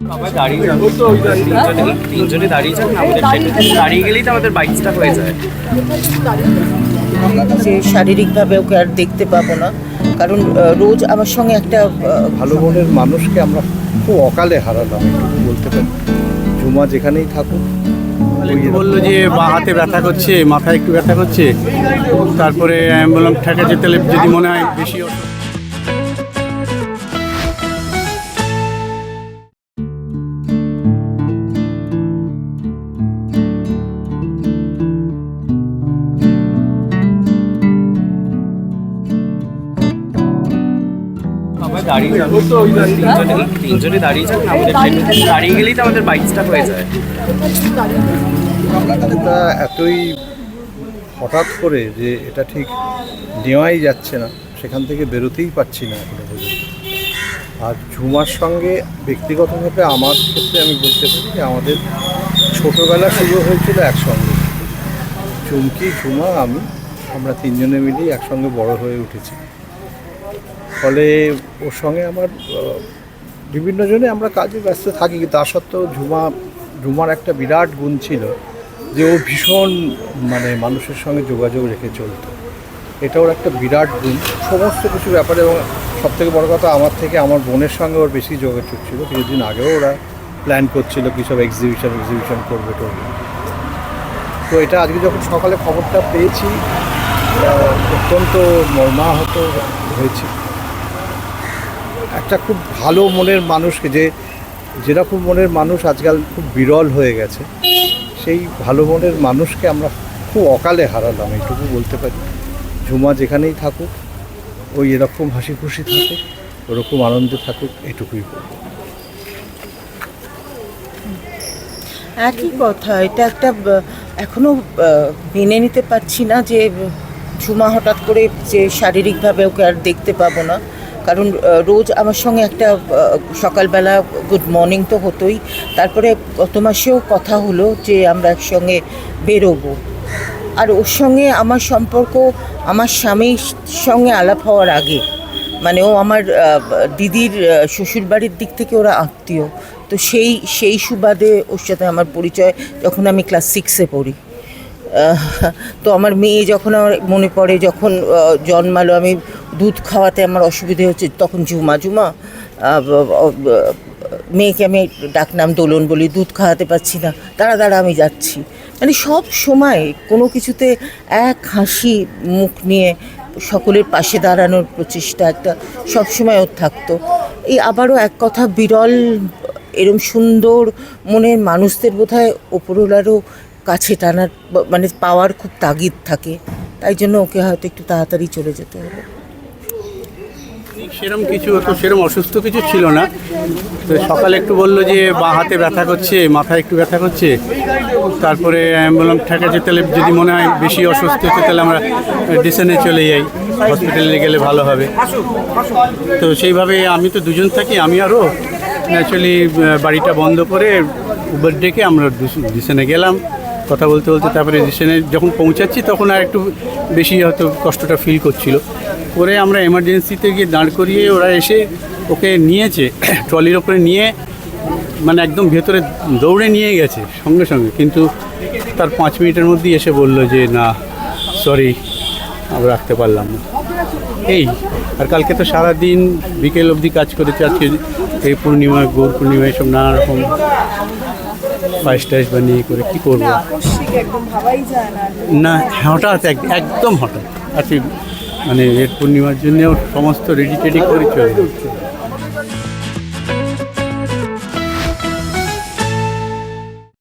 সবাই দাঁড়িয়ে তিনজনে তিনজনে আমাদের দাঁড়িয়ে গেলেই তো আমাদের বাইক স্টার্ট হয়ে যায়। যে শারীরিকভাবে ওকে আর দেখতে পাবো না কারণ রোজ আমার সঙ্গে একটা ভালো মনের মানুষকে আমরা খুব অকালে হারালাম বলতে পারি। জুমা যেখানেই থাকুক বলল যে বা হাতে ব্যথা করছে মাথায় একটু ব্যথা করছে তারপরে আমি বললাম ঠেকা যেতে হলে যদি মনে হয় বেশি দাঁড়িয়ে যাবে। তিনজনে তিনজনে দাঁড়িয়ে যাবে। আমাদের দাঁড়িয়ে গেলেই তো আমাদের বাইক স্টার্ট হয়ে যায়। এতই হঠাৎ করে যে এটা ঠিক নেওয়াই যাচ্ছে না সেখান থেকে বেরোতেই পারছি না এখনও পর্যন্ত। আর ঝুমার সঙ্গে ব্যক্তিগতভাবে আমার ক্ষেত্রে আমি বলতে পারি যে আমাদের ছোটোবেলা শুরু হয়েছিল একসঙ্গে। চুমকি ঝুমা আমি আমরা তিনজনে মিলেই একসঙ্গে বড় হয়ে উঠেছি। ফলে ওর সঙ্গে আমার বিভিন্ন জনে আমরা কাজে ব্যস্ত থাকি, কিন্তু তা সত্ত্বেও ঝুমা, ঝুমার একটা বিরাট গুণ ছিল যে ও ভীষণ মানে মানুষের সঙ্গে যোগাযোগ রেখে চলত। এটা ওর একটা বিরাট গুণ। সমস্ত কিছু ব্যাপারে এবং সব থেকে বড় কথা, আমার থেকে আমার বোনের সঙ্গে ওর বেশি যোগাযোগ ছিল। কিছুদিন আগেও ওরা প্ল্যান করছিল কী সব এক্সিবিশন এক্সিবিশন করবে তো এটা আজকে যখন সকালে খবরটা পেয়েছি অত্যন্ত মর্মাহত হয়েছি। একটা খুব ভালো মনের মানুষকে যে যেরকম মনের মানুষ আজকাল খুব বিরল হয়ে গেছে সেই ভালো মনের মানুষকে আমরা খুব অকালে হারালাম এইটুকু বলতে পারি। ঝুমা যেখানেই থাকুক ওই এরকম হাসি খুশি থাকুক ওরকম আনন্দে থাকুক এটুকুই বলব। একই কথা এটা একটা আহ, এখনও মেনে নিতে পারছি না যে ঝুমা হঠাৎ করে যে শারীরিকভাবে ওকে আর দেখতে পাবো না। কারণ রোজ আমার সঙ্গে একটা সকালবেলা গুড মর্নিং তো হতোই। তারপরে গত মাসেও কথা হলো যে আমরা একসঙ্গে বেরোবো। আর ওর সঙ্গে আমার সম্পর্ক আমার স্বামীর সঙ্গে আলাপ হওয়ার আগে মানে ও আমার দিদির শ্বশুরবাড়ির দিক থেকে ওরা আত্মীয়। তো সেই সেই সুবাদে ওর সাথে আমার পরিচয় যখন আমি ক্লাস সিক্সে পড়ি। তো আমার মেয়ে যখন আমার মনে পড়ে, যখন জন্মালো আমি দুধ খাওয়াতে আমার অসুবিধে হচ্ছে, তখন ব- ব- মেয়েকে আমি ডাকনাম দোলন বলি, দুধ খাওয়াতে পারছি না, দাঁড়া দাঁড়া, আমি যাচ্ছি। মানে সব সময় কোনো কিছুতে এক হাসি মুখ নিয়ে সকলের পাশে দাঁড়ানোর প্রচেষ্টা একটা সবসময় ওর থাকতো। এই আবারও এক কথা বিরল, এরম সুন্দর মনের মানুষদের বোধ হয় ওপরওয়ালারও কাছে টানার মানে পাওয়ার খুব তাগিদ থাকে, তাই জন্য ওকে হয়তো একটু তাড়াতাড়ি চলে যেতে হবে। সেরকম কিছু, তো সেরকম অসুস্থ কিছু ছিল না। তো সকালে একটু বলল যে, বা হাতে ব্যথা করছে, মাথায় একটু ব্যথা করছে। তারপরে আমি বললাম, ঠেকা যেতে হলে যদি মনে হয় বেশি অসুস্থ হচ্ছে তাহলে আমরা ডিসেনে চলে যাই। হসপিটালে গেলে ভালো হবে। তো সেইভাবে আমি তো দুজন থাকি, আমি আরও। ন্যাচুয়ালি বাড়িটা বন্ধ করে উবার ডেকে আমরা ডিসেনে গেলাম। কথা বলতে বলতে তারপরে ডিসেনে যখন পৌঁছাচ্ছি তখন আর একটু বেশি হয়তো কষ্টটা ফিল করছিল। করে আমরা এমার্জেন্সিতে গিয়ে দাঁড় করিয়ে ওরা এসে ওকে নিয়েছে ট্রলির ওপরে নিয়ে মানে একদম ভেতরে দৌড়ে নিয়ে গেছে সঙ্গে সঙ্গে। কিন্তু তার পাঁচ মিনিটের মধ্যেই এসে বলল যে, না সরি আমরা রাখতে পারলাম না। এই, আর কালকে তো সারাদিন বিকেল অবধি কাজ করেছে, আজকে এই পূর্ণিমা গৌর পূর্ণিমা, এসব নানা রকম পায়েস টাইস বানিয়ে করে কী করব? না। হঠাৎ এক- একদম হঠাৎ। আজকে মানে এর পূর্ণিমার জন্য সমস্ত রেডি টেডি করে চলে।